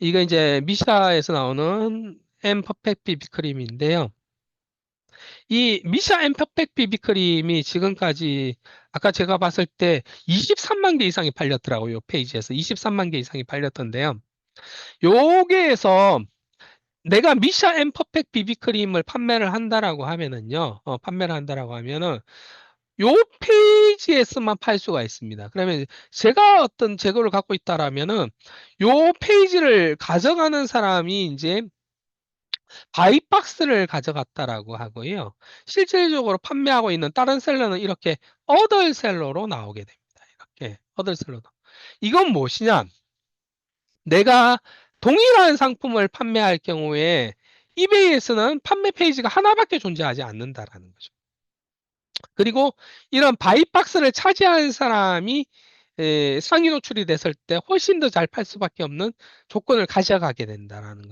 이거 인제 미샤에서 나오는 엠퍼펙트 비비크림인데요. 이 미샤 엠퍼펙트 비비크림이 지금까지 아까 제가 봤을 때 230,000개 이상이 팔렸더라고요, 요 페이지에서. 230,000개 이상이 팔렸던데요. 요게에서 내가 미샤 엠퍼펙트 비비크림을 판매를 한다라고 하면은요. 어 판매를 한다라고 하면은 요 페이지에서만 팔 수가 있습니다. 그러면 제가 어떤 재고를 갖고 있다라면은 요 페이지를 가져가는 사람이 인제 바이박스를 가져갔다라고 하고요. 실질적으로 판매하고 있는 다른 셀러는 이렇게 other 셀러로 나오게 됩니다. 이렇게 other 셀러로. 이건 무엇이냐? 내가 동일한 상품을 판매할 경우에 이베이에서는 판매 페이지가 하나밖에 존재하지 않는다라는 거죠. 그리고 이런 바이박스를 차지한 사람이 에 상위 노출이 됐을 때 훨씬 더 잘 팔 수밖에 없는 조건을 가져가게 된다라는 겁니다.